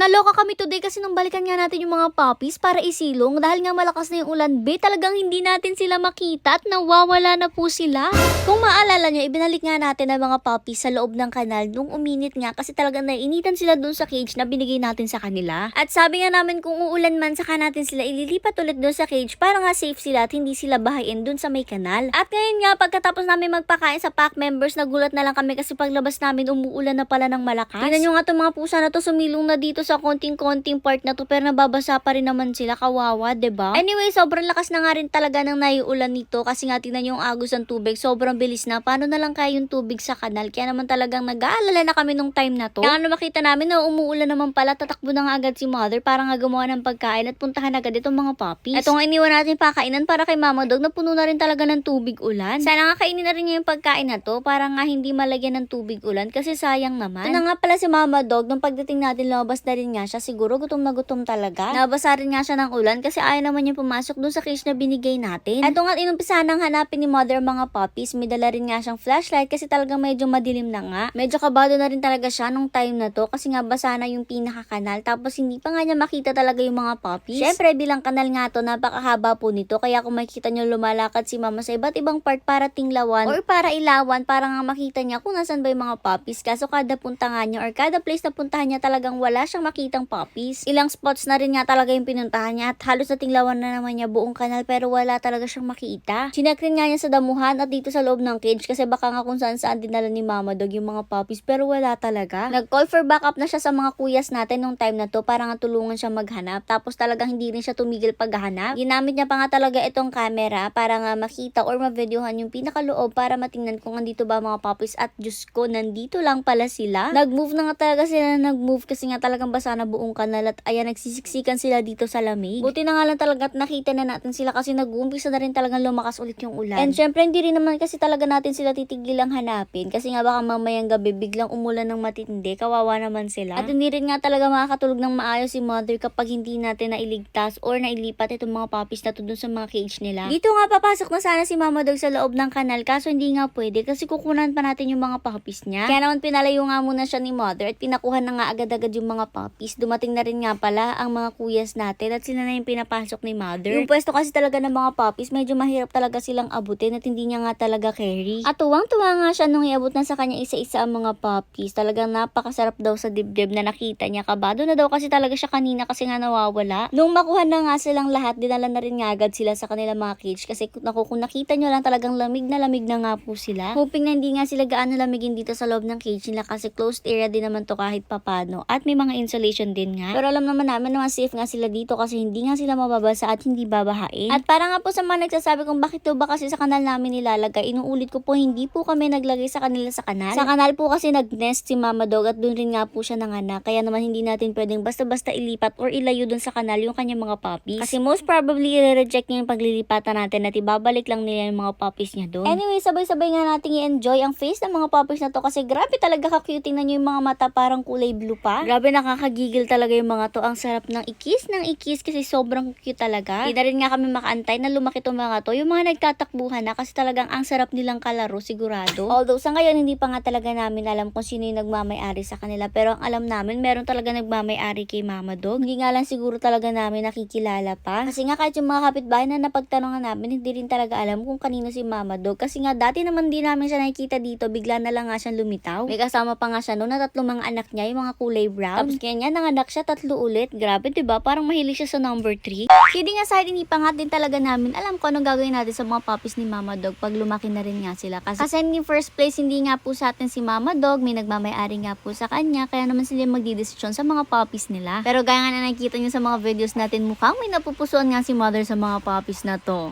Naloka kami today kasi nung balikan nga natin yung mga puppies para isilong dahil nga malakas na yung ulan, be, talagang hindi natin sila makita at nawawala na po sila. Kung maalala nyo, ibinalik nga natin ang mga puppies sa loob ng kanal nung uminit nga kasi talagang naiinitan sila dun sa cage na binigay natin sa kanila. At sabi nga namin kung uulan man, saka natin sila ililipat ulit dun sa cage para nga safe sila at hindi sila bahayin dun sa may kanal. At ngayon nga, pagkatapos namin magpakain sa pack members, nagulat na lang kami kasi paglabas namin, umuulan na pala ng malakas. Tingnan nyo nga itong mga pusa na to, sumilong na dito sa konting-konting part na to, pero nababasa pa rin naman sila, kawawa, 'di ba? Anyway, sobrang lakas na nga rin talaga ng naiulan nito kasi nga tingnan yung agos ng tubig, sobrang bilis na. Paano na lang kaya yung tubig sa kanal? Kaya naman talagang nag-aalala na kami nung time na to. Kaya ano makita namin na umuulan naman pala, tatakbo na nga agad si mother para nga gumawa ng pagkain at puntahan agad itong mga puppies. Ito nga iniwan natin pakainan para kay mama dog na puno na rin talaga ng tubig ulan. Sana nga kainin na rin niya yung pagkain na to para nga hindi malagyan ng tubig ulan kasi sayang naman. Ito na nga pala si mama dog, nung pagdating natin lumabas na rin nga siya, siguro gutom na gutom talaga. Nabasa rin nga siya ng ulan kasi ayaw naman niya pumasok dun sa cage na binigay natin. Ito nga inumpisahan ng hanapin ni mother mga puppies, may dala rin nga siyang flashlight kasi talagang medyo madilim na nga. Medyo kabado na rin talaga siya nung time na to kasi nga basa na yung pinakakanal tapos hindi pa nga niya makita talaga yung mga puppies. Syempre bilang kanal nga to, napakahaba po nito kaya kung makikita niyo lumalakad si mama sa iba't ibang part para tinglawan or para ilawan para nga makita niya kung nasan ba yung mga puppies. Kaso kada punta nga niya or kada place na puntahan niya talagang wala siyang makitang puppies. Ilang spots na rin nga talaga yung pinuntahan niya at halos natinglawan na naman niya buong kanal pero wala talaga siyang makita. Chinek rin nga niya sa damuhan at dito sa loob ng cage kasi baka nga kung saan saan dinala ni mama dog yung mga puppies pero wala talaga. Nag-call for backup na siya sa mga kuyas natin nung time na to para nga tulungan siya maghanap. Tapos talagang hindi rin siya tumigil paghahanap. Ginamit niya pa nga talaga itong camera para nga makita or ma-videohan yung pinakaloob para matingnan kung andito ba mga puppies at Diyos ko, nandito lang pala sila. Nag-move na nga talaga sila na nag-move kasi nga talagang basa na buong kanal at ayan, nagsisiksikan sila dito sa lamig. Buti na nga lang talaga at nakita na natin sila kasi nag-uumpisa na rin talagang lumakas ulit yung ulan. And syempre, hindi rin naman kasi talaga natin sila titigilang hanapin kasi nga baka mamayang gabi biglang umulan ng matindi, kawawa naman sila. At hindi rin nga talaga makakatulog ng maayos si mother kapag hindi natin nailigtas or nailipat itong mga puppies na to dun sa mga cage nila. Dito nga papasok na sana si mama dog sa loob ng kanal kaso hindi nga pwede kasi kukunan pa natin yung mga puppies niya. Kaya naman pinalayo nga muna siya ni mother at pinakuha na nga agad-agad yung mga puppies. Dumating na rin nga pala ang mga kuyas natin at sila na yung pinapasok ni mother. Yung pwesto kasi talaga ng mga puppies, medyo mahirap talaga silang abutin at hindi niya nga talaga carry. At tuwang-tuwa nga siya nung iabot na sa kanya isa-isa ang mga puppies. Talagang napakasarap daw sa dibdib na nakita niya. Kabado na daw kasi talaga siya kanina kasi nga nawawala. Nung makuha na nga silang lahat, dinala na rin nga agad sila sa kanilang mga cage kasi naku, kung nakita nyo lang talagang lamig na lamig na nga po sila. Hoping na hindi nga sila gaano lamigin dito sa loob ng cage nila kasi closed area din naman to kahit papano. At may mga insulation din nga. Pero alam naman namin na safe nga sila dito kasi hindi nga sila mababasa at hindi babahain. At para nga po sa mga nagsasabi kung bakit to ba kasi sa kanal namin nilalagay, inuulit ko po hindi po kami naglagay sa kanila sa kanal. Sa kanal po kasi nag-nest si Mama Dog at doon rin nga po siya nanganak. Kaya naman hindi natin pwedeng basta-basta ilipat or ilayo doon sa kanal yung kanyang mga puppies. Kasi most probably i-reject niya yung paglilipatan natin at ibabalik lang nila yung mga puppies niya doon. Anyway, sabay-sabay nga natin i-enjoy ang face ng mga puppies na to kasi grabe talaga ka-cute. Tingnan niyo yung mga mata parang kulay blue pa. Grabe nakakagigil talaga yung mga to. Ang sarap ng ikis ng ikis kasi sobrang cute talaga. Hindi na rin nga kami makaantay na lumaki tong mga to. Yung mga nagtatakbuhan na kasi talagang ang sarap nilang kalaro sigurado. Although sa ngayon hindi pa nga talaga namin alam kung sino yung nagmamay-ari sa kanila. Pero ang alam namin meron talaga nagmamay-ari kay Mama Dog. Hindi nga lang siguro talaga namin nakikilala pa. Kasi nga kahit yung mga kapitbahay na napagtanongan namin, hindi rin talaga alam kung kanino si Mama Dog. Kasi nga dati naman di namin siya nakikita dito, bigla na lang nga siyang lumitaw. May kasama pa nga siya noon na tatlong mga anak niya, yung mga kulay brown. Tapos kaya niya nanganak siya tatlo ulit. Grabe, ba? Parang mahilig siya sa number 3. Kidding aside, hindi pa nga din talaga namin alam kung anong gagawin natin sa mga puppies ni Mama Dog pag lumaki na rin nga sila. Kasi, kasi in first place, hindi nga po sa atin si Mama Dog, may nagmamayari nga po sa kanya, kaya naman sila magdidesisyon sa mga puppies nila. Pero gaya nga na nakikita niyo sa mga videos natin, mukhang may napupusuan nga si Mother sa mga puppies na to.